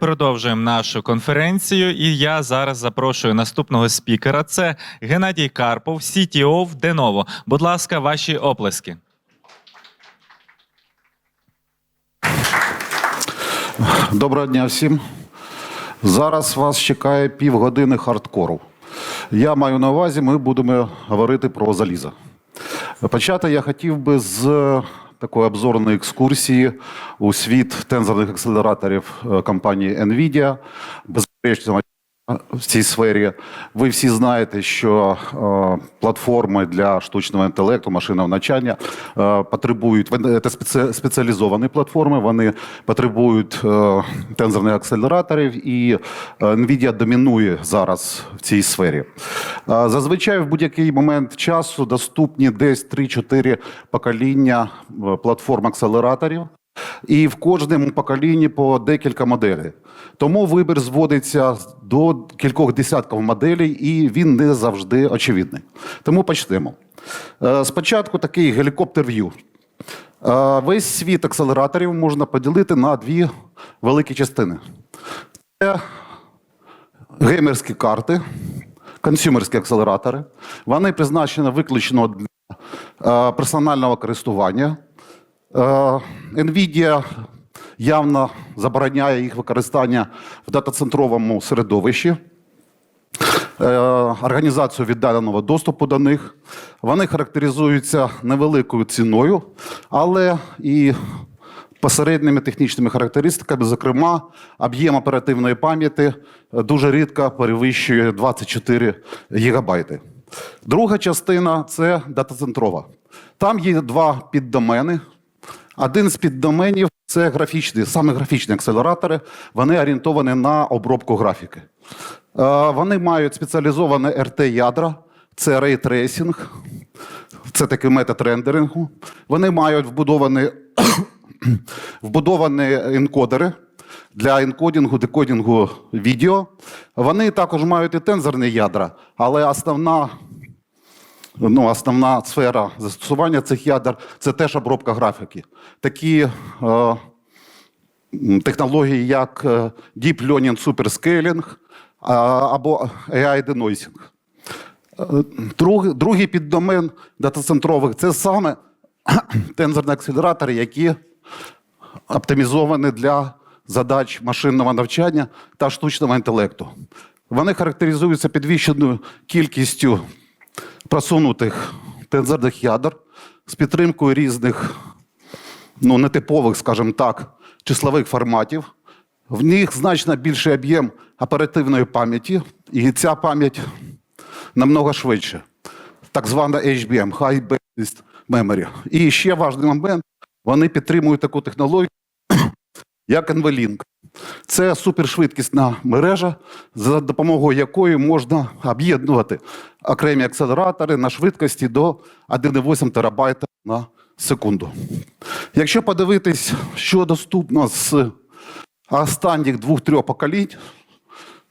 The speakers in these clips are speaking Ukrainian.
продовжуємо нашу конференцію, і я зараз запрошую наступного спікера. Це Геннадій Карпов, CTO в Denovo. Будь ласка, ваші оплески. Доброго дня всім. Зараз вас чекає півгодини хардкору. Я маю на увазі, ми будемо говорити про залізо. Почати я хотів би з такої обзорної екскурсії у світ тензорних акселераторів е, компанії NVIDIA. Безперечно, в цій сфері. Ви всі знаєте, що е, платформи для штучного інтелекту, машинного навчання е, потребують це спеціалізовані платформи. Вони потребують е, тензорних акселераторів, і е, NVIDIA домінує зараз в цій сфері. Е, зазвичай в будь-який момент часу доступні десь 3-4 покоління е, платформ акселераторів. І в кожному поколінні по декілька моделей. Тому вибір зводиться до кількох десятків моделей, і він не завжди очевидний. Тому почнемо. Е, Спочатку такий гелікоптер в'ю. Е, Весь світ акселераторів можна поділити на дві великі частини. Це геймерські карти, консюмерські акселератори. Вони призначені виключно для е, персонального користування. Е, NVIDIA явно забороняє їх використання в датацентровому середовищі, е, організацію віддаленого доступу до них. Вони характеризуються невеликою ціною, але і посередніми технічними характеристиками, зокрема, об'єм оперативної пам'яті е, дуже рідко перевищує 24 гігабайти. Друга частина це датацентрова. Там є два піддомени. Один з піддоменів це графічні, саме графічні акселератори. Вони орієнтовані на обробку графіки. Е, Вони мають спеціалізоване RT-ядра, це рейтрейсінг, це такий метод рендерингу. Вони мають вбудовані, вбудовані енкодери для енкодінгу, декодінгу відео. Вони також мають і тензорні ядра, але основна ну, основна сфера застосування цих ядер це теж обробка графіки. Такі е, технології, як е, Deep Learning Superscaling або AI Denoising. Е, Друг, другий піддомен датацентрових це саме тензорні акселератори, які оптимізовані для задач машинного навчання та штучного інтелекту. Вони характеризуються підвищеною кількістю просунутих тензорних ядер з підтримкою різних, ну, нетипових, скажімо так, числових форматів. В них значно більший об'єм оперативної пам'яті, і ця пам'ять намного швидше. Так звана HBM, High Bandwidth Memory. І ще важливий момент: вони підтримують таку технологію, як NVLink. Це супершвидкісна мережа, за допомогою якої можна об'єднувати окремі акселератори на швидкості до 1,8 терабайта на секунду. Якщо подивитись, що доступно з останніх двох-трьох поколінь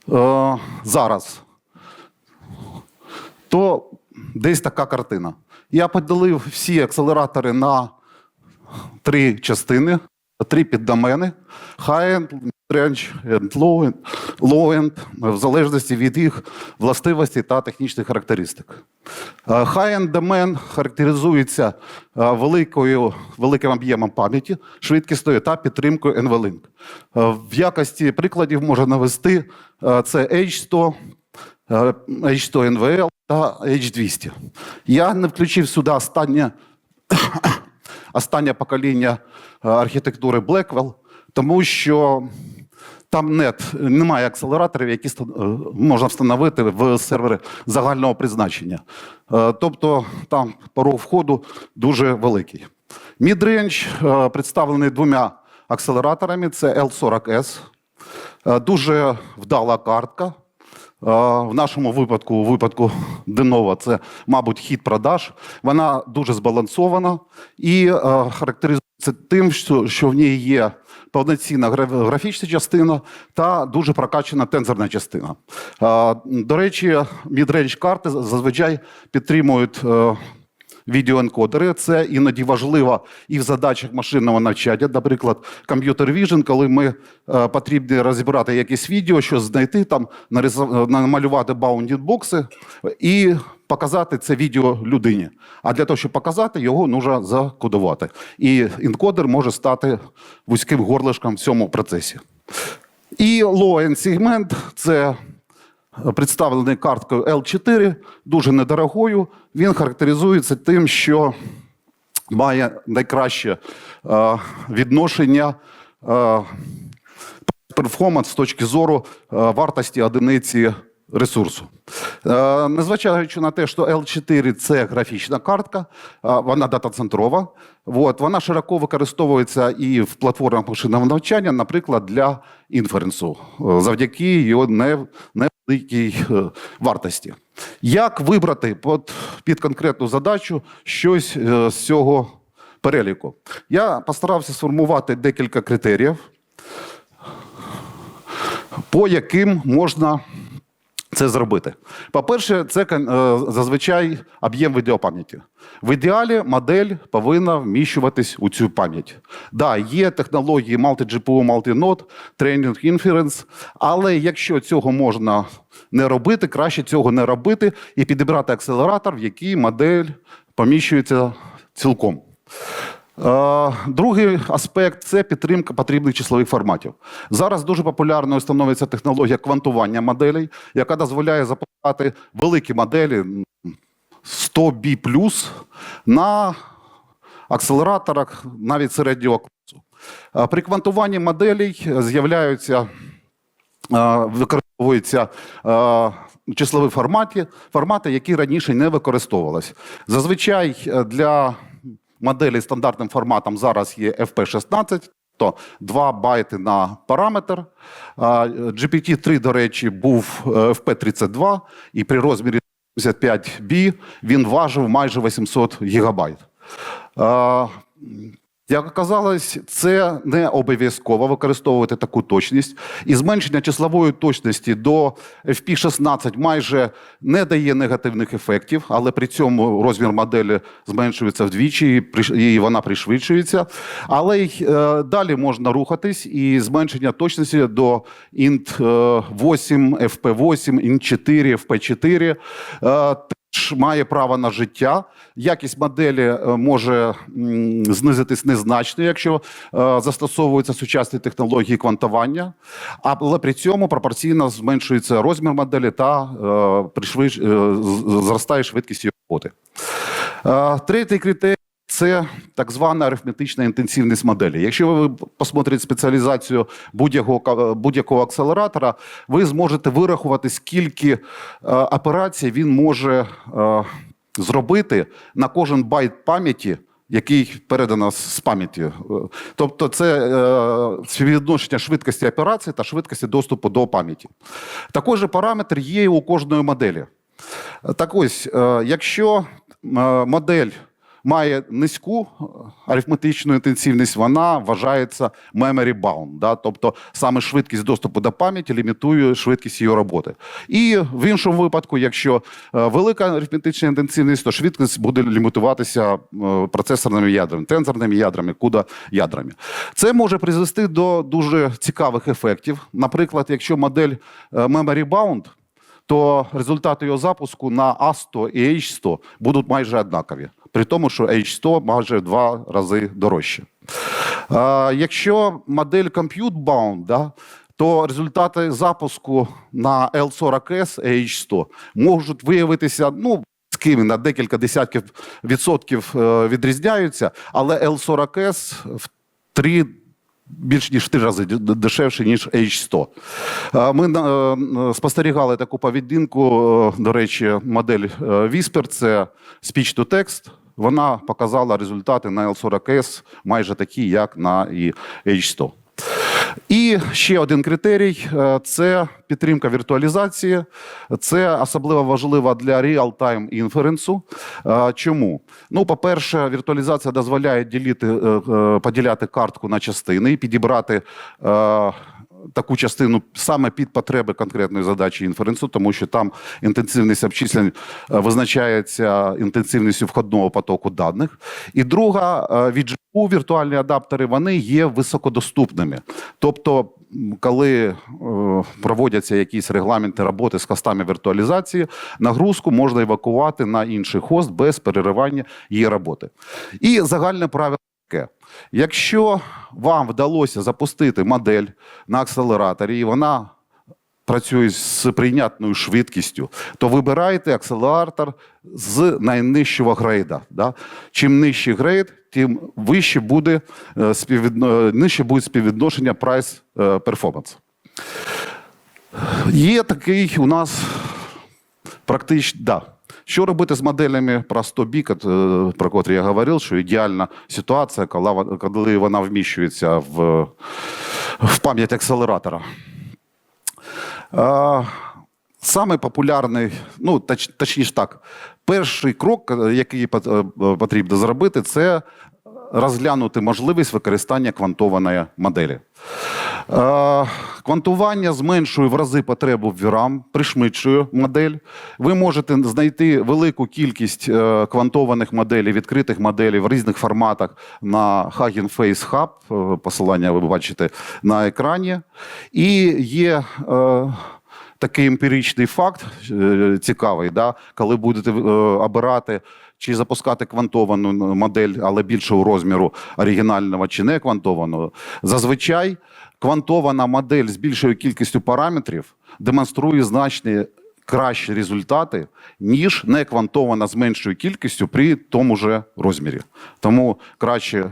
е, зараз, то десь така картина. Я поділив всі акселератори на три частини, три піддомени: high-end, mid-range and low-end, low-end, в залежності від їх властивостей та технічних характеристик. Е, High-end домен характеризується е, великою, великим об'ємом пам'яті, швидкістю та підтримкою NVLink. Е, В якості прикладів можна навести це H100, е, H100 NVL та H200. Я не включив сюди останнє останнє покоління е, архітектури Blackwell, тому що там нет, немає акселераторів, які е, можна встановити в сервери загального призначення. Е, Тобто там порог входу дуже великий. Е, представлений двома акселераторами: це L40S. Е, Дуже вдала картка. В нашому випадку, у випадку Денова, це, мабуть, хід продаж. Вона дуже збалансована і е, характеризується тим, що, в ній є повноцінна гра- графічна частина та дуже прокачана тензорна частина. До речі, мідрейдж карти зазвичай підтримують е, відеоенкодери. Це іноді важливо і в задачах машинного навчання, наприклад, комп'ютер Vision, коли ми е, потрібно розібрати якесь відео, що знайти там, е, намалювати баундінг-бокси і показати це відео людині. А для того, щоб показати, його нужно закодувати. І інкодер може стати вузьким горлишком в цьому процесі. І low-end сегмент це представлений карткою L4, дуже недорогою. Він характеризується тим, що має найкраще е, відношення е, перформанс з точки зору е, вартості одиниці ресурсу. Е, Незважаючи на те, що L4 це графічна картка, вона дата-центрова. Вона широко використовується і в платформах машинного навчання, наприклад, для інференсу, е, завдяки його невеликій е, вартості. Як вибрати під, конкретну задачу щось з цього переліку? Я постарався сформувати декілька критеріїв по яким можна це зробити. По-перше, це е, зазвичай об'єм відеопам'яті. В ідеалі модель повинна вміщуватись у цю пам'ять. Да, є технології multi-GPU, multi-node, training inference, але якщо цього можна не робити, краще цього не робити і підібрати акселератор, в який модель поміщується цілком. Е, Другий аспект це підтримка потрібних числових форматів. Зараз дуже популярною становиться технологія квантування моделей, яка дозволяє запускати великі моделі м, 100 b на акселераторах навіть середнього класу. Е, При квантуванні моделей з'являються е, використовуються числові форматі, формати, які раніше не використовувалися. Зазвичай для моделі стандартним форматом зараз є FP16, то 2 байти на параметр. GPT-3, до речі, був е, FP32, і при розмірі 75B він важив майже 800 гігабайт. Як оказалось, це не обов'язково використовувати таку точність. І зменшення числової точності до FP16 майже не дає негативних ефектів, але при цьому розмір моделі зменшується вдвічі, і вона пришвидшується. Але й е, далі можна рухатись, і зменшення точності до int е, 8, FP8, int 4, FP4 е, теж має право на життя. Якість моделі е, може знизитись незначно, якщо е, застосовуються сучасні технології квантування, але при цьому пропорційно зменшується розмір моделі та е, зростає швидкість його роботи. Третій критерій. Це так звана арифметична інтенсивність моделі. Якщо ви посмотрите спеціалізацію будь-якого будь-якого акселератора, ви зможете вирахувати, скільки е, операцій він може е, зробити на кожен байт пам'яті, який передано з- пам'яті. Е, Тобто, це е, співвідношення швидкості операції та швидкості доступу до пам'яті. Такий же параметр є у кожної моделі. Так ось, е, якщо е, модель має низьку е, арифметичну інтенсивність, вона вважається memory bound, да? тобто саме швидкість доступу до пам'яті лімітує швидкість її роботи. І в іншому випадку, якщо е, велика арифметична інтенсивність, то швидкість буде лімітуватися е, процесорними ядрами, тензорними ядрами, куда ядрами. Це може призвести до дуже цікавих ефектів. Наприклад, якщо модель memory bound, то результати його запуску на А100 і H100 будуть майже однакові. При тому, що H100 майже в два рази дорожче. А, якщо модель compute bound, да, то результати запуску на L40S і H100 можуть виявитися ну, скими на декілька десятків відсотків е, відрізняються, але L40S в три більш ніж три рази дешевше, ніж H100. Е, Ми е, спостерігали таку поведінку, до речі, модель Whisper, це speech to text. Вона показала результати на L40S майже такі, як на H100. І ще один критерій е, це підтримка віртуалізації. Це особливо важливо для реал-тайм інференсу. Е, Чому? Ну, по-перше, віртуалізація дозволяє ділити, е, поділяти картку на частини і підібрати таку частину саме під потреби конкретної задачі інференсу, тому що там інтенсивність обчислень е, визначається інтенсивністю входного потоку даних. І друга е, від GPU віртуальні адаптери вони є високодоступними. Тобто, коли е, проводяться якісь регламенти роботи з хостами віртуалізації, нагрузку можна евакувати на інший хост без переривання її роботи. І загальне правило. Якщо вам вдалося запустити модель на акселераторі, і вона працює з прийнятною швидкістю, то вибирайте акселератор з найнижчого грейда. Да? Чим нижчий грейд, тим вище буде, е, співвідно... нижче буде співвідношення price е, performance. Є такий у нас практично, да. Що робити з моделями про 100 бік, е, про котрі я говорив, що ідеальна ситуація, коли вона- вміщується в, в пам'ять акселератора. Саме популярний, ну точ, точніше так, перший крок, е, який е, потрібно зробити, це розглянути можливість використання квантованої моделі. Е, Квантування зменшує в рази потребу в VRAM, пришвидшує модель. Ви можете знайти велику кількість е, квантованих моделей, відкритих моделей в різних форматах на Hugging Face Hub. Е, Посилання ви бачите на екрані. І є. Такий емпіричний факт цікавий, да? коли будете обирати чи запускати квантовану модель, але більшого розміру оригінального чи не квантованого. Зазвичай квантована модель з більшою кількістю параметрів демонструє значні кращі результати, ніж не квантована з меншою кількістю при тому же розмірі. Тому краще, е,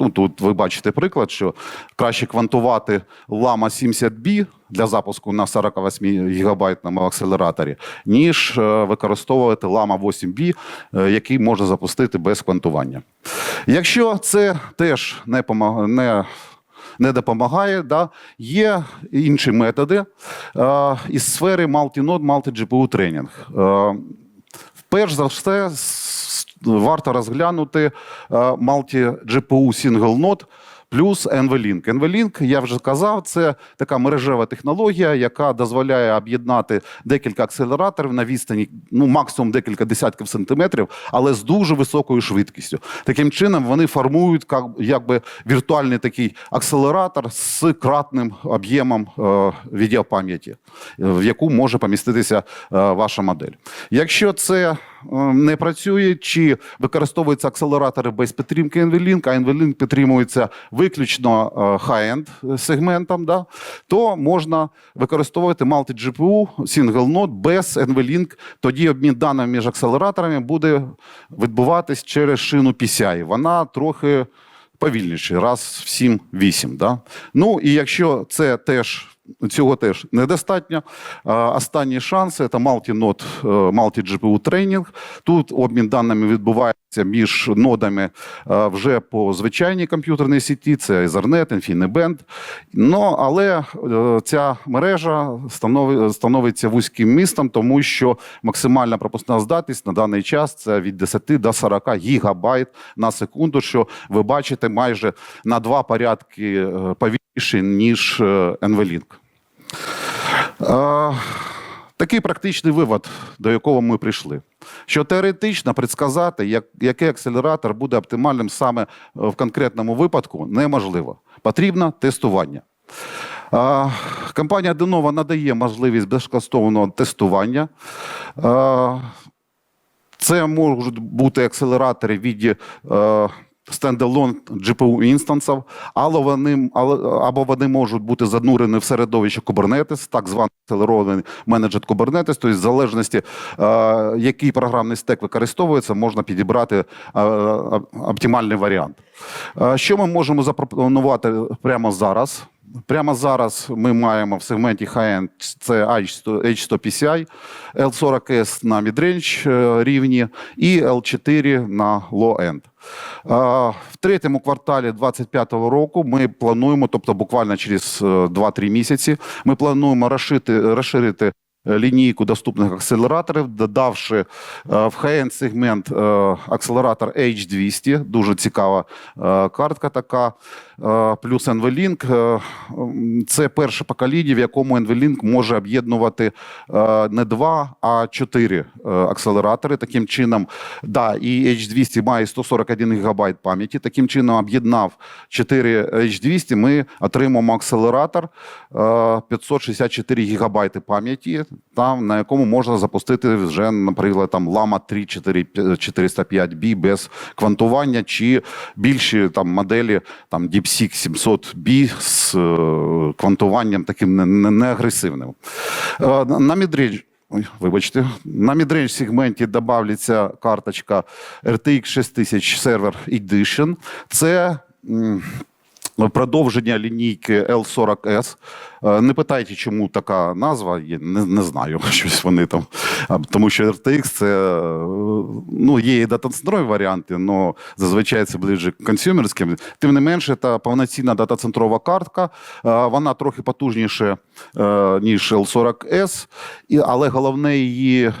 ну тут ви бачите приклад, що краще квантувати Lama 70B для запуску на 48 гігабайтному акселераторі, ніж е, використовувати Lama 8B, е, який можна запустити без квантування. Якщо це теж не не не допомагає. Да? Є інші методи е, із сфери multi-node, multi-GPU тренінг. Е, перш за все, варто розглянути multi-GPU single node плюс NVLink. NVLink, я вже казав, це така мережева технологія, яка дозволяє об'єднати декілька акселераторів на відстані, ну максимум декілька десятків сантиметрів, але з дуже високою швидкістю. Таким чином вони формують як, якби віртуальний такий акселератор з кратним об'ємом е, відеопам'яті, е, в яку може поміститися е, ваша модель. Якщо це не працює, чи використовуються акселератори без підтримки NVLink, а NVLink підтримується виключно е, high-end сегментом, да, то можна використовувати multi-GPU, single node без NVLink. Тоді обмін даними між акселераторами буде відбуватись через шину PCI. Вона трохи повільніше, раз в 7-8. Да? Ну і якщо це теж. Цього теж недостатньо. А, Останній шанс це multi-node, е, multi-GPU тренінг. Тут обмін даними відбувається між нодами е, вже по звичайній комп'ютерній сіті, це Ethernet, InfiniBand. Ну, але е, ця мережа становиться вузьким містом, тому що максимальна пропускна здатність на даний час це від 10 до 40 гігабайт на секунду, що ви бачите майже на два порядки е, повільніше, ніж е, NVLink. Такий практичний вивод, до якого ми прийшли. Що теоретично предсказати, як, який акселератор буде оптимальним саме е, в конкретному випадку, неможливо. Потрібно тестування. Компанія Denova надає можливість безкоштовного тестування. Це можуть бути акселератори в віді е, стендалон GPU інстансів, але вони, або вони можуть бути занурені в середовище Kubernetes, так званий акселерований менеджер Kubernetes, тобто в залежності, е, який програмний стек використовується, можна підібрати е, оптимальний варіант. Е, Що ми можемо запропонувати прямо зараз? Прямо зараз ми маємо в сегменті high-end це H100 H100 L40S на midrange е, рівні і L4 на low-end. Е, В третьому кварталі 2025 року ми плануємо, тобто буквально через е, 2-3 місяці, ми плануємо розшити, розширити е, лінійку доступних акселераторів, додавши е, в high-end сегмент е, акселератор H200, дуже цікава е, картка така, е, плюс NVLink. Е, Це перше покоління, в якому NVLink може об'єднувати е, не два, а чотири е, акселератори. Таким чином, да, і H200 має 141 ГБ пам'яті. Таким чином, об'єднав 4 H200, ми отримаємо акселератор е, 564 ГБ пам'яті, там, на якому можна запустити вже, наприклад, там Lama 3 405B без квантування чи більші там моделі там DeepSeek 700B з е, квантуванням таким не- не- неагресивним. Е, на мідрейдж Ой, вибачте, на мідрейдж сегменті додається карточка RTX 6000 Server Edition. Це продовження лінійки L40S. Е, Не питайте, чому така назва, є, не, не знаю, щось вони там. Тому що RTX це е, ну, є і дата-центрові варіанти, але зазвичай це ближче консюмерським. Тим не менше, це повноцінна дата-центрова картка. Е, Вона трохи потужніше, е, ніж L40S, але головне її, е,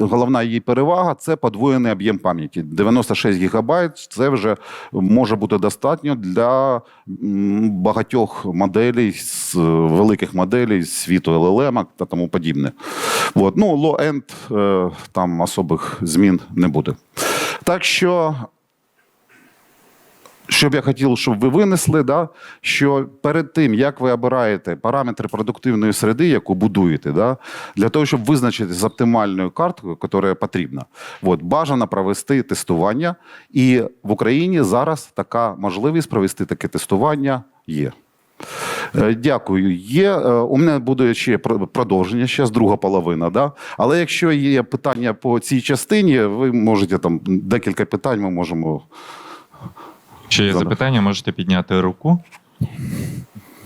головна її перевага це подвоєний об'єм пам'яті. 96 ГБ це вже може бути достатньо для багатьох моделей, з, е, великих моделей з світу LLM та тому подібне. От. Ну, low-end е, там особих змін не буде. Так що що б я хотів, щоб ви винесли, да, що перед тим, як ви обираєте параметри продуктивної середи, яку будуєте, да, для того, щоб визначити з оптимальною карткою, яка потрібна, от, бажано провести тестування. І в Україні зараз така можливість провести таке тестування є. Е, Дякую. Є, е, у мене буде ще продовження, ще друга половина. Да? Але якщо є питання по цій частині, ви можете там декілька питань ми можемо. Чи є запитання, можете підняти руку.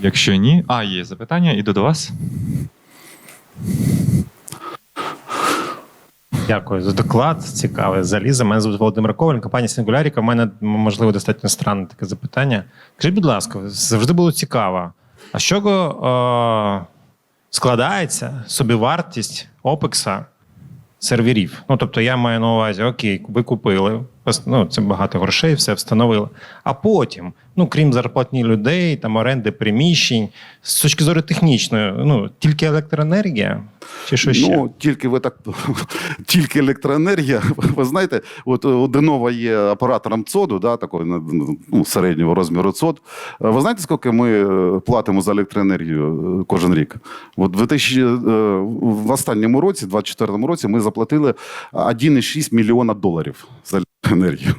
Якщо ні, а є запитання, іду до вас. Дякую за доклад. Цікаве залізо. Мене звуть Володимир Коваль, компанія Сингуляріка. У мене можливо достатньо странне таке запитання. Скажіть, будь ласка, завжди було цікаво. А з чого е, складається собівартість опекса серверів? Ну тобто, я маю на увазі, окей, ви купили, ну, це багато грошей, все встановили. А потім, ну крім зарплатні людей, там оренди приміщень, з точки зору технічної, ну тільки електроенергія чи що ще? Ну, тільки ви так тільки електроенергія. Ви знаєте, от у Денова є оператором ЦОДу, да, такого ну, середнього розміру ЦОД. Е, Ви знаєте, скільки ми е, платимо за електроенергію е, кожен рік? От 2000, е, в останньому році, 2024 році, ми заплатили 1,6 мільйона доларів за електроенергію.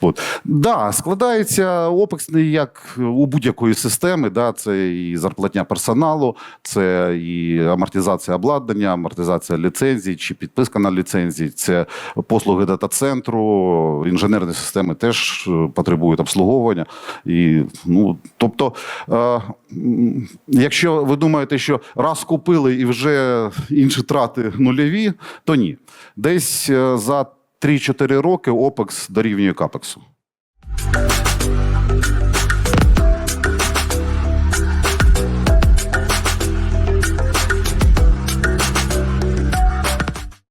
От. Да, складається OPEX не як у будь-якої системи. Да, це і зарплатня персоналу, це і амортизація обладнання, амортизація ліцензій чи підписка на ліцензії, це послуги дата-центру, інженерні системи теж е, потребують обслуговування. І, ну, тобто, е, якщо ви думаєте, що раз купили і вже інші трати нульові, то ні. Десь е, за 3-4 роки OPEX дорівнює капексу.